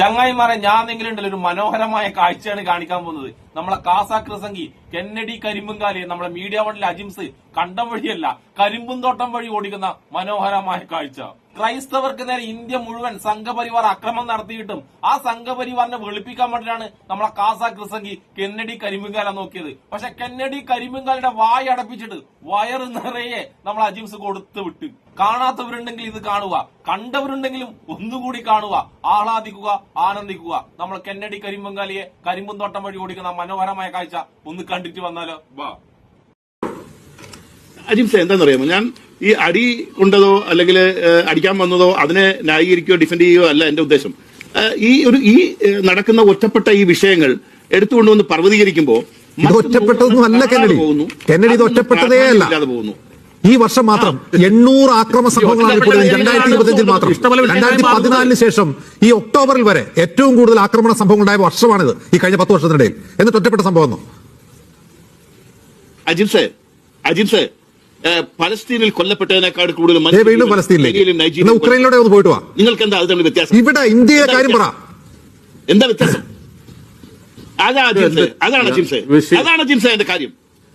ചങ്ങായിമാരെ ഞാൻ എന്തെങ്കിലും ഉണ്ടല്ലോ ഒരു മനോഹരമായ കാഴ്ചയാണ് കാണിക്കാൻ പോകുന്നത്. നമ്മളെ കാസാ ക്രിസംഗി കെന്നഡി കരിമ്പുംകാലി നമ്മളെ മീഡിയ വണ്ടിലെ അജിംസ് കണ്ടം വഴിയല്ല കരിമ്പും തോട്ടം വഴി ഓടിക്കുന്ന മനോഹരമായ കാഴ്ച. ക്രൈസ്തവർക്ക് നേരെ ഇന്ത്യ മുഴുവൻ സംഘപരിവാർ അക്രമം നടത്തിയിട്ടും ആ സംഘപരിവാറിനെ വെളുപ്പിക്കാൻ വേണ്ടിയിട്ടാണ് നമ്മളെ കാസ ക്രിസംഗി കെന്നഡി കരിമുങ്കാല നോക്കിയത്. പക്ഷെ കെന്നഡി കരിമുങ്കാലയുടെ വായ അടപ്പിച്ചിട്ട് വയറ് നിറയെ നമ്മൾ അജിംസ് കൊടുത്തു വിട്ട്. കാണാത്തവരുണ്ടെങ്കിൽ ഇത് കാണുക. കണ്ടവരുണ്ടെങ്കിലും ഒന്നുകൂടി കാണുക. ആഹ്ലാദിക്കുക ആനന്ദിക്കുക. നമ്മൾ കെന്നഡി കരിമ്പങ്കാലിയെ കരിമ്പുന്തോട്ടം വഴി ഓടിക്കുന്ന മനോഹരമായ കാഴ്ച ഒന്ന് കണ്ടിട്ട് വന്നാലോ? വാ. അജിംസ എന്താണെന്നറിയാമോ? ഞാൻ ഈ അടി കൊണ്ടതോ അല്ലെങ്കിൽ അടിക്കാൻ വന്നതോ അതിനെ ന്യായീകരിക്കുകയോ ഡിഫെൻഡ് ചെയ്യുകയോ അല്ല എന്റെ ഉദ്ദേശം. ഈ ഒരു ഈ നടക്കുന്ന ഒറ്റപ്പെട്ട ഈ വിഷയങ്ങൾ എടുത്തുകൊണ്ടുവന്ന് പർവതീകരിക്കുമ്പോൾ ഒറ്റപ്പെട്ടതൊന്നും അല്ല കെന്നഡി. കെന്നഡി ഇത് ഒറ്റപ്പെട്ടതേ അല്ല. പോകുന്നു. ഈ വർഷം മാത്രം എണ്ണൂറ് ആക്രമ സംഭവങ്ങളാണ് ഇപ്പോൾ രണ്ടായിരത്തി ഇരുപത്തിയഞ്ചിൽ മാത്രം. രണ്ടായിരത്തി പതിനാലിന് ശേഷം ഈ ഒക്ടോബറിൽ വരെ ഏറ്റവും കൂടുതൽ ആക്രമണ സംഭവങ്ങൾ ഉണ്ടായ വർഷമാണിത് ഈ കഴിഞ്ഞ പത്ത് വർഷത്തിനിടയിൽ. എന്നിട്ട് ഒറ്റപ്പെട്ട സംഭവം അജിത് സേ അജിത് ഏഹ്, പലസ്തീനിൽ കൊല്ലപ്പെട്ടതിനേക്കാൾ കൂടുതൽ വീണ്ടും നൈജീരിയയിലും ഉക്രൈനിലൂടെ ഒന്ന് പോയിട്ട് വാ? നിങ്ങൾക്ക് എന്താ അത് തമ്മിൽ വ്യത്യാസം? ഇവിടെ ഇന്ത്യയിലെ കാര്യം പറ. എന്താ വ്യത്യാസം? അതാണ് അജിംസെ അതാണ് അജിംസെ അതാണ് എന്റെ കാര്യം.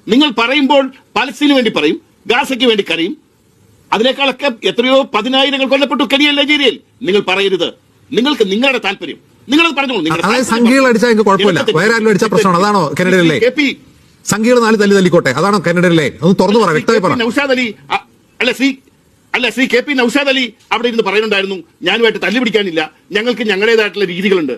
നിങ്ങൾ പറയുമ്പോൾ പലസ്തീന് വേണ്ടി പറയും ഗാസയ്ക്ക് വേണ്ടി കരയും. അതിനേക്കാളൊക്കെ എത്രയോ പതിനായിരങ്ങൾ കൊല്ലപ്പെട്ടു കരിയൽ നൈജീരിയയിൽ. നിങ്ങൾ പറയരുത്. നിങ്ങൾക്ക് നിങ്ങളുടെ താല്പര്യം. നിങ്ങൾ പറഞ്ഞോളൂ. നിങ്ങളുടെ അതായത് സംഖ്യകൾ അടിച്ചാൽ കുഴപ്പമില്ല. വേറെ ആരും അടിച്ച പ്രശ്നമാണ്. അതാണോ കെനഡയിലെ? കെ പി സംഖ്യകൾ നാല് തല്ലി തല്ലിക്കോട്ടെ. അതാണ് കന്നഡയിലെ ഒന്ന് തുറന്നു പറ വ്യക്തമായി പറ. നൗഷാദ് അലി അല്ല ശ്രീ അല്ല ശ്രീ കെ പി നൌഷാദ് അലി അവിടെ ഇരുന്ന് പറയുന്നുണ്ടായിരുന്നു ഞാനുമായിട്ട് തല്ലി പിടിക്കാനില്ല. ഞങ്ങൾക്ക് ഞങ്ങളുടേതായിട്ടുള്ള രീതികളുണ്ട്.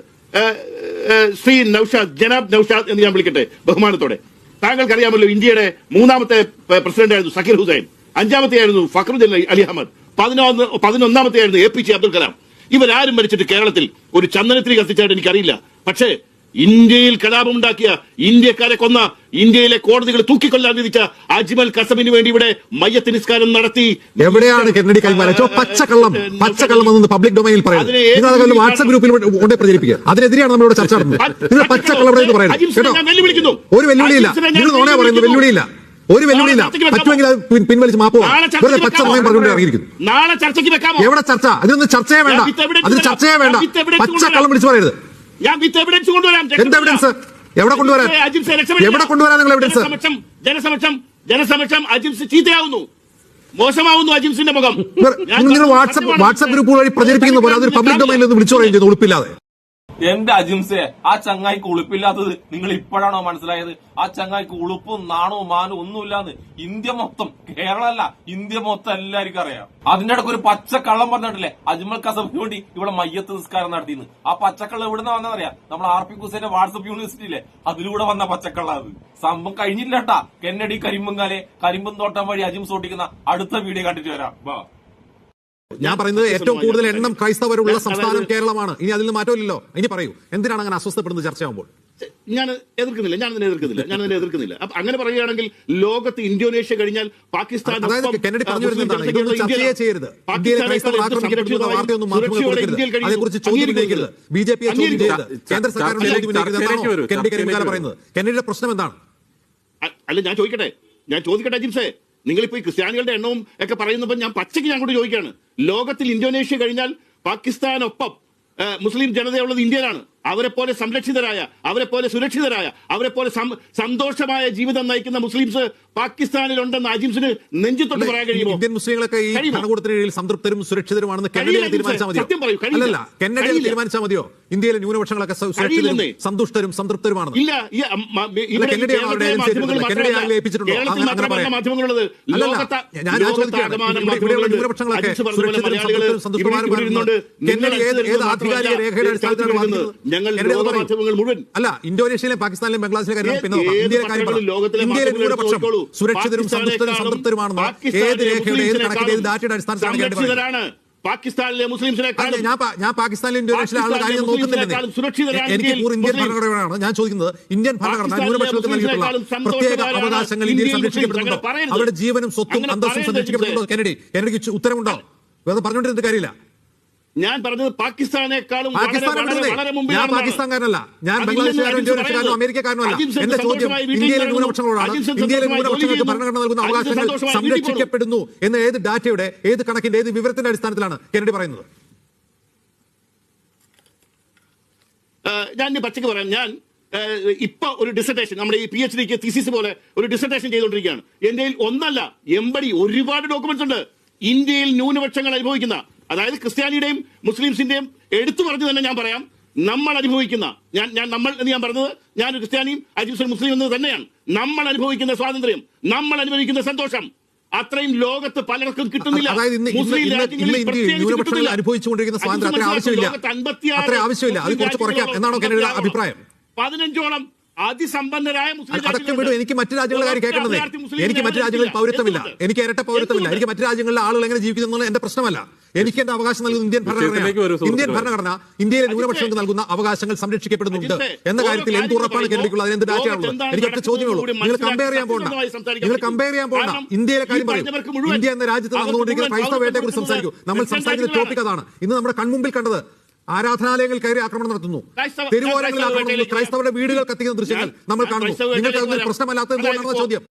ശ്രീ നൌഷാദ് ജനാബ് നൌഷാദ് എന്ന് ഞാൻ വിളിക്കട്ടെ ബഹുമാനത്തോടെ. താങ്കൾക്കറിയാമല്ലോ ഇന്ത്യയുടെ മൂന്നാമത്തെ പ്രസിഡന്റ് ആയിരുന്നു സക്കീർ ഹുസൈൻ. അഞ്ചാമത്തെ ആയിരുന്നു ഫക്രുദ്ദീൻ അലി അഹമ്മദ്. പതിനൊന്ന് പതിനൊന്നാമത്തെ ആയിരുന്നു A P J Abdul Kalam. ഇവരാരും മരിച്ചിട്ട് കേരളത്തിൽ ഒരു ചന്ദനത്തിരി കത്തിച്ചായിട്ട് എനിക്കറിയില്ല. പക്ഷേ ഇന്ത്യയിൽ കലാപമുണ്ടാക്കിയ ഇന്ത്യക്കാരെ കൊന്ന ഇന്ത്യയിലെ കോടതികൾ തൂക്കിക്കൊല്ലാൻ വിധിച്ച അജ്മൽ കസമിന് വേണ്ടി ഇവിടെ മയ്യത്ത് നിസ്കാരം നടത്തി. എവിടെയാണ് കെന്നഡി കൈമാറ പച്ചക്കള്ളം പച്ചക്കള്ളം എന്ന് പബ്ലിക് ഡൊമൈനിൽ പറയുന്നത് വാട്സ്ആപ്പ് ഗ്രൂപ്പിൽ കൊണ്ടേ പ്രചരിപ്പിക്കുക. അതിനെതിരെയാണ് നമ്മളിവിടെ ചർച്ച നടത്തുന്നത്. നിങ്ങൾ പച്ചക്കള്ളം ഇവിടെ പറയുന്നത്. ഒരു വെല്ലുവിളിയില്ല. നിങ്ങൾ നോണേ പറയുന്നത് വെല്ലുവിളിയില്ല. ഒരു വെല്ലുവിളിയില്ല. പറ്റുമെങ്കിൽ അത് പിൻവലിച്ച് മാപ്പ് വെറുതെ പച്ച സമയം പറഞ്ഞുകൊണ്ട് ഇറങ്ങിയിരിക്കുന്നു. നാളെ ചർച്ചയ്ക്ക് വെക്കാമോ? എവിടെ ചർച്ച? അതിനൊന്നും ചർച്ചയെ വേണ്ട. അതിന് ചർച്ചയെ വേണ്ട. പച്ച കള്ളം വിളിച്ചു പറയരുത്. ഞാൻ വിത്ത് എവിഡൻസ് കൊണ്ടുവരാം. എന്ത് എവിഡൻസ് എവിടെ കൊണ്ടുവരാം. എവിടെ കൊണ്ടുവരാൻ നിങ്ങൾ എവിഡൻസ് ജനസമക്ഷം ജനസമക്ഷം അജിംസ് ചീത്തയാവുന്നു. മോശമാവുന്നു അജിംസിന്റെ മുഖം. നിങ്ങൾ വാട്സ്ആപ്പ് വാട്സ്ആപ്പ് ഗ്രൂപ്പ് വഴി പ്രചരിപ്പിക്കുന്ന പോലെ അതൊരു പബ്ലിക് ഡൊമൈനിൽ നിന്ന് വിളിച്ചു പറയുന്നത് ചെയ്തു ഉളുപ്പില്ലാതെ. എന്റെ അജിംസെ ആ ചങ്ങായിക്ക് ഉളുപ്പില്ലാത്തത് നിങ്ങൾ ഇപ്പോഴാണോ മനസ്സിലായത്? ആ ചങ്ങായിക്ക് ഉളുപ്പും നാണവും മാനും ഒന്നുമില്ലാന്ന് ഇന്ത്യ മൊത്തം കേരളമല്ല ഇന്ത്യ മൊത്തം എല്ലാവർക്കും അറിയാം. അതിന്റെ ഇടയ്ക്ക് ഒരു പച്ചക്കള്ളം പറഞ്ഞിട്ടില്ലേ? അജ്മൽ കസബിന് വേണ്ടി ഇവിടെ മയ്യത്ത് നിസ്കാരം നടത്തിയെന്ന്. ആ പച്ചക്കള്ളം എവിടുന്ന വന്നറിയാം നമ്മൾ ആർ പി കുസേന്റെ വാട്സപ്പ് യൂണിവേഴ്സിറ്റി ഇല്ലേ? അതിലൂടെ വന്ന പച്ചക്കള്ള അത്. സംഭവം കഴിഞ്ഞില്ല കേട്ടാ. കെന്നഡി കരിമ്പങ്കാലെ കരിമ്പും തോട്ടം വഴി അജിംസ് ഓട്ടിക്കുന്ന അടുത്ത വീഡിയോ കണ്ടിട്ട് വരാം. ഞാൻ പറയുന്നത് ഏറ്റവും കൂടുതൽ എണ്ണം ക്രൈസ്തവരുള്ള സംസ്ഥാനം കേരളമാണ്. ഇനി അതിൽ നിന്ന് മാറ്റമില്ലല്ലോ. ഇനി പറയൂ എന്തിനാണ് അങ്ങനെ അസ്വസ്ഥപ്പെടുന്നത് ചർച്ചയാകുമ്പോൾ ഞാൻ എതിർക്കുന്നില്ല ഞാൻ അതിനെ എതിർക്കുന്നില്ല ഞാൻ അതിനെ എതിർക്കുന്നില്ല. അപ്പൊ അങ്ങനെ പറയുകയാണെങ്കിൽ ലോകത്ത് ഇന്തോനേഷ്യ കഴിഞ്ഞാൽ പാകിസ്ഥാൻ കേന്ദ്ര പ്രശ്നം എന്താണ്? അല്ല ഞാൻ ചോദിക്കട്ടെ? ഞാൻ ചോദിക്കട്ടെ ജിംസേ? നിങ്ങളിപ്പോ ഈ ക്രിസ്ത്യാനികളുടെ എണ്ണവും ഒക്കെ പറയുന്നപ്പോൾ ഞാൻ പച്ചയ്ക്ക് ഞാൻ കൂടി ചോദിക്കുകയാണ്. ലോകത്തിൽ ഇന്തോനേഷ്യ കഴിഞ്ഞാൽ പാകിസ്ഥാനൊപ്പം മുസ്ലിം ജനതയുള്ളത് ഇന്ത്യയിലാണ്. അവരെ പോലെ സംരക്ഷിതരായ അവരെ പോലെ സുരക്ഷിതരായ അവരെ പോലെ സന്തോഷമായ ജീവിതം നയിക്കുന്ന മുസ്ലിംസ് പാകിസ്ഥാനിൽ ഉണ്ടെന്ന് അജിംസിന് നെഞ്ചിത്തൊട്ട് പറയാൻ കഴിയുമോ ഇന്ത്യൻ മുസ്ലിങ്ങളൊക്കെ ഈ? ഭരണകൂടത്തിന് കീഴിൽ സംതൃപ്തരും സുരക്ഷിതരുമാണെന്ന് കഴിയില്ല, കെന്നഡി തീരുമാനിച്ചാൽ മതിയോ സത്യം പറയൂ. അല്ലല്ല കെന്നഡി കഴിയില്ല. തീരുമാനിച്ചാൽ മതിയോ ഇന്ത്യയിലെ ന്യൂനപക്ഷങ്ങളൊക്കെ സുരക്ഷിതരും. സന്തുഷ്ടരും സംതൃപ്തരുമാണ് ഇല്ല ന്യൂനപക്ഷങ്ങളൊക്കെ സുരക്ഷിതരും ഇരുന്നുകൊണ്ട് കെന്നഡി ഏത് ആധികാരിക രേഖയുടെ അടിസ്ഥാനത്തിലാണ്? ഞങ്ങൾ മാധ്യമങ്ങൾ മുഴുവൻ അല്ല ഇന്തോനേഷ്യയിലെയും പാകിസ്ഥാനിലെയും ബംഗ്ലാദേശിലെ കാര്യം പിന്നെ നോക്കാം. ഇന്ത്യയിലെ കാര്യം ലോകത്തിലെ ഇന്ത്യയിലെ മാധ്യമങ്ങൾ ന്യൂനപക്ഷം സുരക്ഷിതരും സന്തുഷ്ടരും പാകിസ്ഥാനേക്കാളും സംതൃപ്തരുമാണെന്ന് ഏത് പാകിസ്ഥാനിലെ രേഖയുടെ ഏത് കണക്കിന്റെ ഏത് ഡാറ്റയുടെ അടിസ്ഥാനത്തിലാണ് കെന്നഡി പറയുന്നത് സംരക്ഷിതരാണ് പാകിസ്ഥാനിലെ അല്ല, ഞാൻ പാകിസ്ഥാനിലും ഇന്തോനേഷ്യയിലെ ആളുടെ കാര്യം പാകിസ്ഥാനിലെ എനിക്ക് ഇന്ത്യൻ ഭരണഘടനയാണ് ഞാൻ ചോദിക്കുന്നത്. ഇന്ത്യൻ ഭരണഘടന പാകിസ്ഥാനിലെ ന്യൂനപക്ഷങ്ങൾക്ക് നൽകിയിട്ടുള്ള മുസ്ലിംസിനേക്കാളും പ്രത്യേക അവകാശങ്ങൾ ഇന്ത്യയിൽ ഇന്ത്യയിൽ സംരക്ഷിക്കപ്പെടുന്നുണ്ടോ? അവരുടെ ജീവനും സ്വത്തും അന്തസ്സും സംരക്ഷിക്കപ്പെടുന്നുണ്ടോ? കെനഡി കെനഡിക്ക് ഉത്തരവുണ്ടോ വേറെ പറഞ്ഞുകൊണ്ടിരുന്ന കാര്യമില്ല. ഞാൻ പറഞ്ഞത് പാകിസ്ഥാനേക്കാളും ഞാൻ. പാകിസ്ഥാൻകാരനല്ല. ഞാൻ ബംഗ്ലാദേശുകാരനോ നിന്ന് അമേരിക്കക്കാരനോ അല്ല എന്റെ ചോദ്യം ഇന്ത്യയിലെ. ന്യൂനപക്ഷങ്ങളോടാണ്. ഇന്ത്യയിലെ ന്യൂനപക്ഷങ്ങൾക്ക് ഭരണഘടന നൽകുന്ന അവകാശങ്ങൾ. സംരക്ഷിക്കപ്പെടുന്നു എന്ന ഏത് ഡാറ്റയുടെ ഏത് കണക്കിന്റെ ഏത് വിവരത്തിന്റെ അടിസ്ഥാനത്തിലാണ് കെനഡി പറയുന്നത്? ഞാൻ പച്ചക്ക് പറയാം. ഞാൻ ഇപ്പൊ ഒരു ഡിസർട്ടേഷൻ നമ്മുടെ ഈ പി എച്ച് ഡിക്ക് തിസിസ് പോലെ ഒരു ഡിസർട്ടേഷൻ ചെയ്തുകൊണ്ടിരിക്കുകയാണ്. എന്റെ ഒന്നല്ല എമ്പടി ഒരുപാട് ഡോക്യുമെന്റ്സ് ഉണ്ട്. ഇന്ത്യയിൽ ന്യൂനപക്ഷങ്ങൾ അനുഭവിക്കുന്ന അതായത് ക്രിസ്ത്യാനിയുടെയും മുസ്ലിംസിന്റെയും എടുത്തു പറഞ്ഞു തന്നെ ഞാൻ പറയാം. നമ്മൾ അനുഭവിക്കുന്ന ഞാൻ ഞാൻ നമ്മൾ എന്ന് ഞാൻ പറഞ്ഞത് ഞാൻ ക്രിസ്ത്യാനിയും അജിബ്സൺ മുസ്ലിം എന്നത് തന്നെയാണ്. നമ്മൾ അനുഭവിക്കുന്ന സ്വാതന്ത്ര്യം നമ്മൾ അനുഭവിക്കുന്ന സന്തോഷം അത്രയും ലോകത്ത് പലർക്കും കിട്ടുന്നില്ല. മുസ്ലിം രാജ്യങ്ങളിൽ. അനുഭവിച്ചുകൊണ്ടിരിക്കുന്ന സ്വാതന്ത്ര്യം ആവശ്യമില്ല. ലോകത്ത് 56 അത്ര ആവശ്യമില്ല. അത് കുറച്ച് കുറയ്ക്കാം. എന്നാണോ കെന്നഡിയുടെ അഭിപ്രായം? പതിനഞ്ചോളം അതിസമ്പന്നരായ മുസ്ലിം അതൊക്കെ. വിടും. എനിക്ക് മറ്റു രാജ്യങ്ങളുടെ കാര്യം കേൾക്കേണ്ടത് എനിക്ക് മറ്റു രാജ്യങ്ങളിൽ. പൗരത്വമില്ല. എനിക്ക് ഇരട്ട പൗരത്വമില്ല. എനിക്ക് മറ്റു രാജ്യങ്ങളിലെ ആളുകൾ എങ്ങനെ ജീവിക്കുന്നു എന്നുള്ളത് എന്റെ പ്രശ്നമല്ല. എനിക്ക് എന്റെ അവകാശം നൽകുന്ന ഇന്ത്യൻ ഭരണഘടന ഇന്ത്യൻ ഭരണഘടന ഇന്ത്യയിലെ ന്യൂനപക്ഷങ്ങൾക്ക് നൽകുന്ന അവകാശങ്ങൾ സംരക്ഷിക്കപ്പെടുന്നുണ്ട്. എന്ന കാര്യത്തിൽ എന്ത് ഉറപ്പാണ് കേരളത്തിലുള്ള അതിന് എന്ത് ഡാറ്റയാണുള്ളത്? എനിക്ക് ഒറ്റ ചോദ്യമേ ഉള്ളൂ. നിങ്ങൾ കമ്പയർ ചെയ്യാൻ പോകണ്ട നിങ്ങൾ കമ്പയർ ചെയ്യാൻ പോകണ്ട ഇന്ത്യയിലെ കാര്യം പറയും. ഇന്ത്യ എന്ന രാജ്യത്ത് നടന്നുകൊണ്ടിരിക്കുന്ന ക്രൈസ്തവ വേട്ടയെ കുറിച്ച് സംസാരിക്കും. നമ്മൾ സംസാരിക്കുന്ന ടോപ്പിക് അതാണ്. ഇന്ന് നമ്മുടെ കൺമുമ്പിൽ കണ്ടത് ആരാധനാലയങ്ങൾ കയറി ആക്രമണം നടത്തുന്നു. തെരുവോരങ്ങളിൽ ആക്രമണം നടത്തുന്നു. ക്രൈസ്തവരുടെ വീടുകൾ കത്തിക്കുന്ന ദൃശ്യങ്ങൾ നമ്മൾ കാണുന്നു. നിങ്ങൾക്ക് അതൊന്നും എന്തുകൊണ്ടാണെന്ന ചോദ്യം.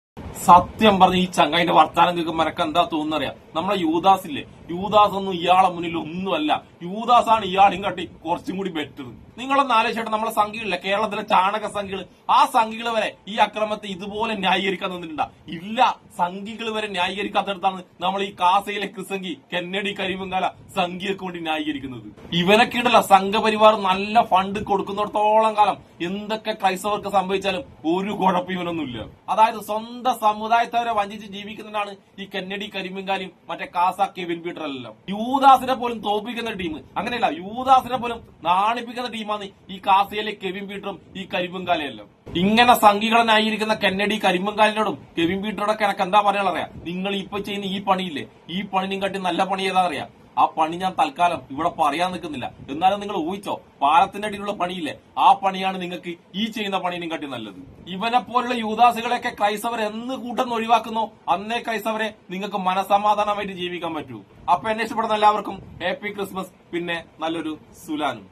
സത്യം പറഞ്ഞ ഈ ചങ്ങായിന്റെ വർത്താനം കേൾക്കുമ്പോൾ എനക്ക് എന്താ തോന്നുന്നറിയാം? നമ്മളെ യൂദാസ് ഇല്ലേ? യൂദാസ് ഒന്നും ഇയാളെ മുന്നിൽ ഒന്നുമല്ല. യൂദാസ് ആണ് ഇയാളും കാട്ടി കുറച്ചും കൂടി ബെറ്റർ നിങ്ങളൊന്ന് ആലോചിച്ചിട്ട് നമ്മളെ സംഖ്യകളില്ലേ കേരളത്തിലെ ചാണക സംഖ്യകൾ ആ സംഖ്യകൾ വരെ ഈ അക്രമത്തെ ഇതുപോലെ ന്യായീകരിക്കാൻ നിന്നിട്ടുണ്ടാ ഇല്ല സംഖ്യകൾ വരെ ന്യായീകരിക്കാത്തടത്താണ് നമ്മൾ ഈ കാസയിലെ കൃസംഗി കെന്നഡി കരിമങ്കാല സംഖ്യക്ക് വേണ്ടി ന്യായീകരിക്കുന്നത്. ഇവനൊക്കെ ഉണ്ടല്ല സംഘപരിവാർ നല്ല ഫണ്ട് കൊടുക്കുന്നിടത്തോളം കാലം എന്തൊക്കെ ക്രൈസ്തവർക്ക് സംഭവിച്ചാലും ഒരു കുഴപ്പം ഇവനൊന്നുമില്ല. അതായത് സ്വന്തം സമുദായത്തവരെ വഞ്ചിച്ച് ജീവിക്കുന്നതാണ് ഈ കെന്നഡി കരിമിങ്കാലിയും മറ്റേ കാസ കെവിൻ പീറ്റർ എല്ലാം യൂദാസിനെ പോലും തോപ്പിക്കുന്ന ടീം. അങ്ങനെയല്ല യൂദാസിനെ പോലും നാണിപ്പിക്കുന്ന ടീമാണ് ഈ കാസയിലെ കെവിൻ പീറ്ററും ഈ കരിമ്പങ്കാലയെല്ലാം ഇങ്ങനെ സംഘികളനായിരിക്കുന്ന കെന്നഡി കരിമ്പങ്കാലിനോടും കെവിൻ പീറ്ററോടൊക്കെ എനക്ക് എന്താ പറയാനുള്ളറിയാം നിങ്ങൾ ഇപ്പൊ ചെയ്യുന്ന ഈ പണിയില്ലേ? ഈ പണിനും കാട്ടി നല്ല പണി ഏതാ അറിയാം? ആ പണി ഞാൻ തൽക്കാലം ഇവിടെ പറയാൻ നിൽക്കുന്നില്ല. എന്നാലും നിങ്ങൾ ഊഹിച്ചോ പാലത്തിന്റെ അടിയിലുള്ള പണിയില്ലേ? ആ പണിയാണ് നിങ്ങൾക്ക് ഈ ചെയ്യുന്ന പണിയിലും കാട്ടി നല്ലത്. ഇവനെ പോലുള്ള യൂദാസുകളെയൊക്കെ ക്രൈസ്തവർ എന്ന് കൂട്ടം ഒഴിവാക്കുന്നു. അന്നേ ക്രൈസ്തവരെ നിങ്ങൾക്ക് മനസമാധാനമായിട്ട് ജീവിക്കാൻ പറ്റൂ. അപ്പൊ എന്നെ ഇഷ്ടപ്പെടുന്ന എല്ലാവർക്കും ഹാപ്പി ക്രിസ്മസ് പിന്നെ നല്ലൊരു സുലാനും.